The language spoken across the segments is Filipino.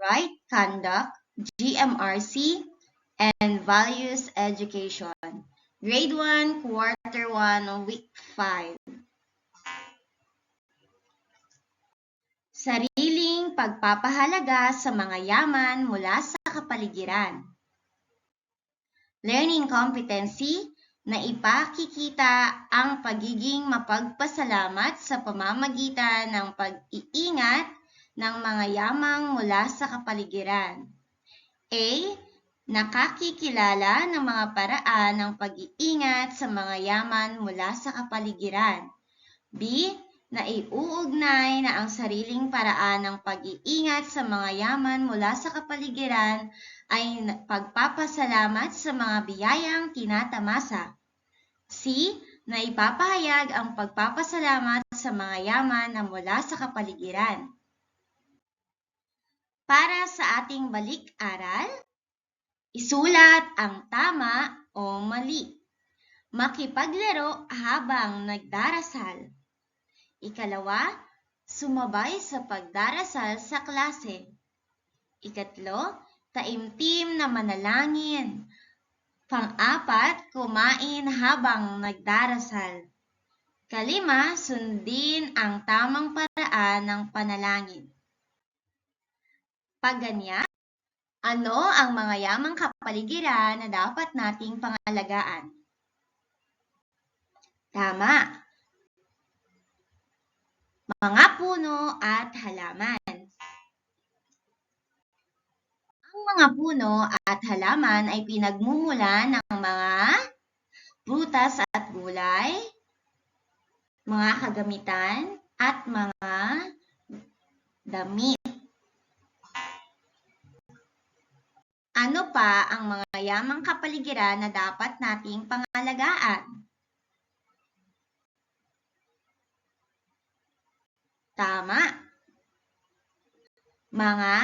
right conduct, GMRC, and values education. Grade 1, Quarter 1, Week 5. Sariling pagpapahalaga sa mga yaman mula sa kapaligiran. Learning competency na ipakikita ang pagiging mapagpasalamat sa pamamagitan ng pag-iingat ng mga yamang mula sa kapaligiran. A. Nakakikilala ng mga paraan ng pag-iingat sa mga yaman mula sa kapaligiran. B. Naiuugnay na ang sariling paraan ng pag-iingat sa mga yaman mula sa kapaligiran ay pagpapasalamat sa mga biyayang tinatamasa. C. Naipapahayag ang pagpapasalamat sa mga yaman na mula sa kapaligiran. Para sa ating balik-aral, isulat ang tama o mali. Makipaglaro habang nagdarasal. Ikalawa, sumabay sa pagdarasal sa klase. Ikatlo, taimtim na manalangin. Pang-apat, kumain habang nagdarasal. Kalima, sundin ang tamang paraan ng panalangin. Pag ano ang mga yamang kapaligiran na dapat nating pangalagaan? Tama. Mga puno at halaman. Ang mga puno at halaman ay pinagmumulan ng mga prutas at gulay, mga kagamitan, at mga damit. Ano pa ang mga yamang kapaligiran na dapat nating pangalagaan? Tama. Mga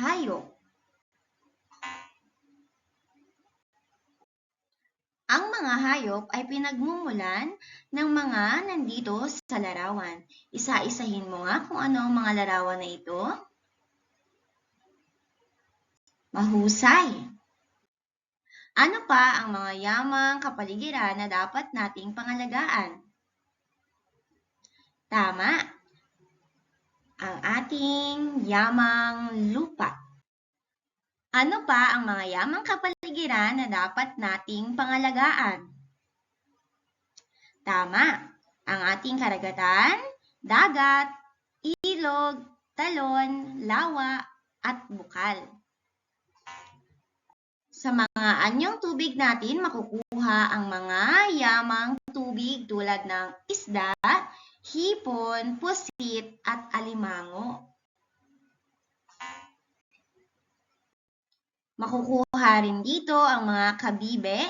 hayop. Ang mga hayop ay pinagmumulan ng mga nandito sa larawan. Isa-isahin mo nga kung ano ang mga larawan na ito. Mahusay. Ano pa ang mga yamang kapaligiran na dapat nating pangalagaan? Tama ang ating yamang lupa. Ano pa ang mga yamang kapaligiran na dapat nating pangalagaan? Tama, ang ating karagatan, dagat, ilog, talon, lawa, at bukal. Sa mga anyong tubig natin, makukuha ang mga yamang tubig tulad ng isda, hipon, pusit, at alimango. Makukuha rin dito ang mga kabibe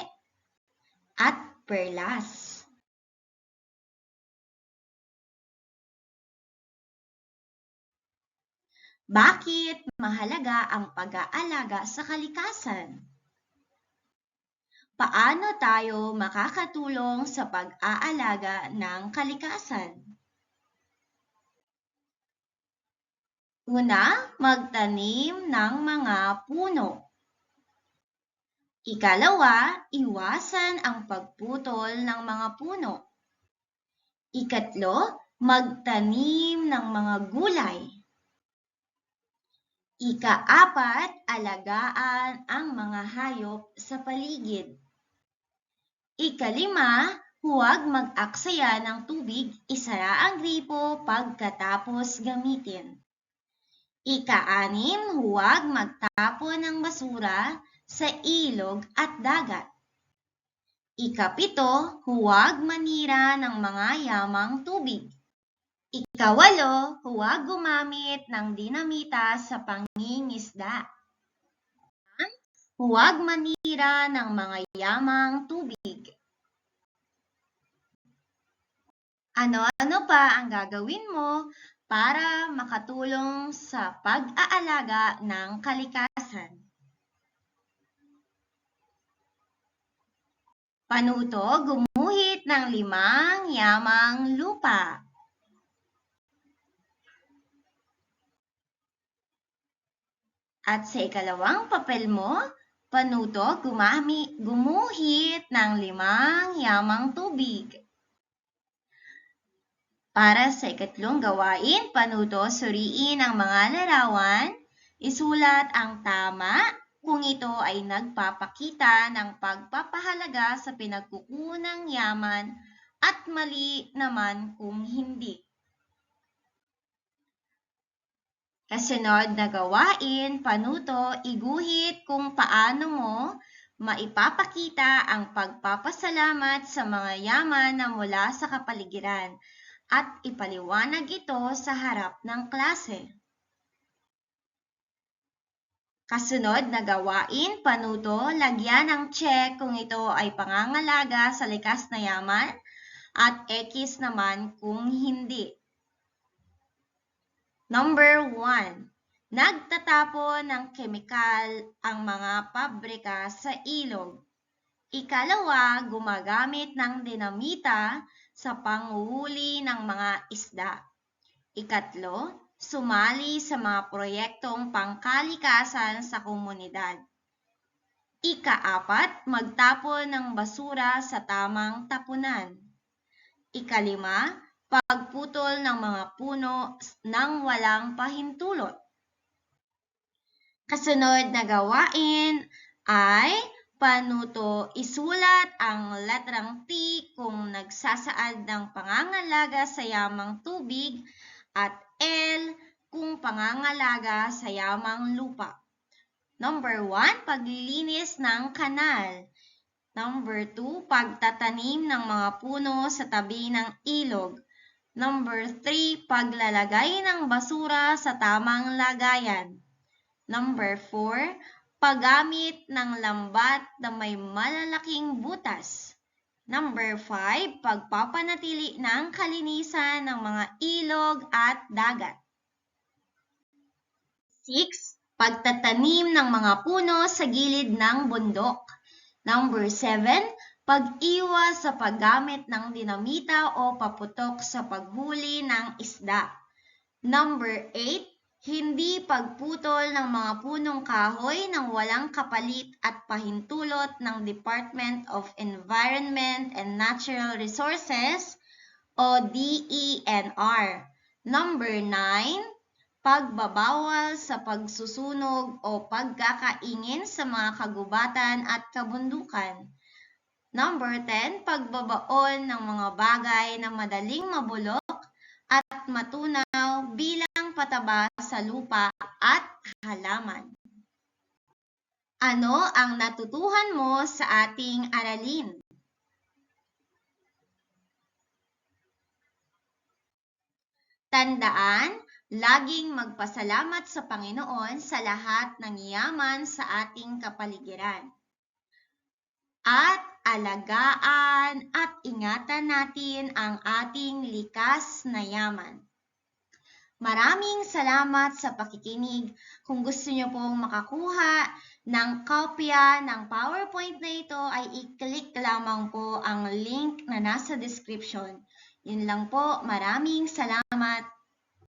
at perlas. Bakit mahalaga ang pag-aalaga sa kalikasan? Paano tayo makakatulong sa pag-aalaga ng kalikasan? Una, magtanim ng mga puno. Ikalawa, iwasan ang pagputol ng mga puno. Ikatlo, magtanim ng mga gulay. Ikaapat, alagaan ang mga hayop sa paligid. Ikalima, huwag mag-aksaya ng tubig, isara ang gripo pagkatapos gamitin. Ika-anim, huwag magtapon ng basura sa ilog at dagat. Ikapito, huwag manira ng mga yamang tubig. Ikawalo, huwag gumamit ng dinamita sa pangingisda. Huwag manira ng mga yamang tubig. Ano-ano pa ang gagawin mo para makatulong sa pag-aalaga ng kalikasan? Panuto, gumuhit ng limang yamang lupa. At sa ikalawang papel mo, panuto gumami, gumuhit ng limang yamang tubig. Para sa ikatlong gawain, panuto suriin ang mga larawan, isulat ang tama kung ito ay nagpapakita ng pagpapahalaga sa pinagkukunang yaman at mali naman kung hindi. Kasunod na gawain, panuto, iguhit kung paano mo maipapakita ang pagpapasalamat sa mga yaman na mula sa kapaligiran at ipaliwanag ito sa harap ng klase. Kasunod na gawain, panuto, lagyan ng check kung ito ay pangangalaga sa likas na yaman at X naman kung hindi. Number 1. Nagtatapon ng kemikal ang mga pabrika sa ilog. Ikalawa, gumagamit ng dinamita sa panguhuli ng mga isda. Ikatlo, sumali sa mga proyektong pangkalikasan sa komunidad. Ikaapat, magtapon ng basura sa tamang tapunan. Ikalima, pagputol ng mga puno nang walang pahintulot. Kasunod na gawain ay panuto isulat ang letrang T kung nagsasaad ng pangangalaga sa yamang tubig at L kung pangangalaga sa yamang lupa. Number 1, paglilinis ng kanal. Number 2, pagtatanim ng mga puno sa tabi ng ilog. Number 3, paglalagay ng basura sa tamang lagayan. Number 4, paggamit ng lambat na may malalaking butas. Number 5, pagpapanatili ng kalinisan ng mga ilog at dagat. 6. Pagtatanim ng mga puno sa gilid ng bundok. Number 7, pag-iwas sa paggamit ng dinamita o paputok sa paghuli ng isda. Number 8, hindi pagputol ng mga punong kahoy ng walang kapalit at pahintulot ng Department of Environment and Natural Resources o DENR. Number 9, pagbabawal sa pagsusunog o pagkakaingin sa mga kagubatan at kabundukan. Number 10, pagbabaon ng mga bagay na madaling mabulok at matunaw bilang pataba sa lupa at halaman. Ano ang natutuhan mo sa ating aralin? Tandaan, laging magpasalamat sa Panginoon sa lahat ng yaman sa ating kapaligiran. At alagaan at ingatan natin ang ating likas na yaman. Maraming salamat sa pakikinig. Kung gusto niyo pong makakuha ng kopya ng PowerPoint na ito ay i-click lamang po ang link na nasa description. Yun lang po. Maraming salamat.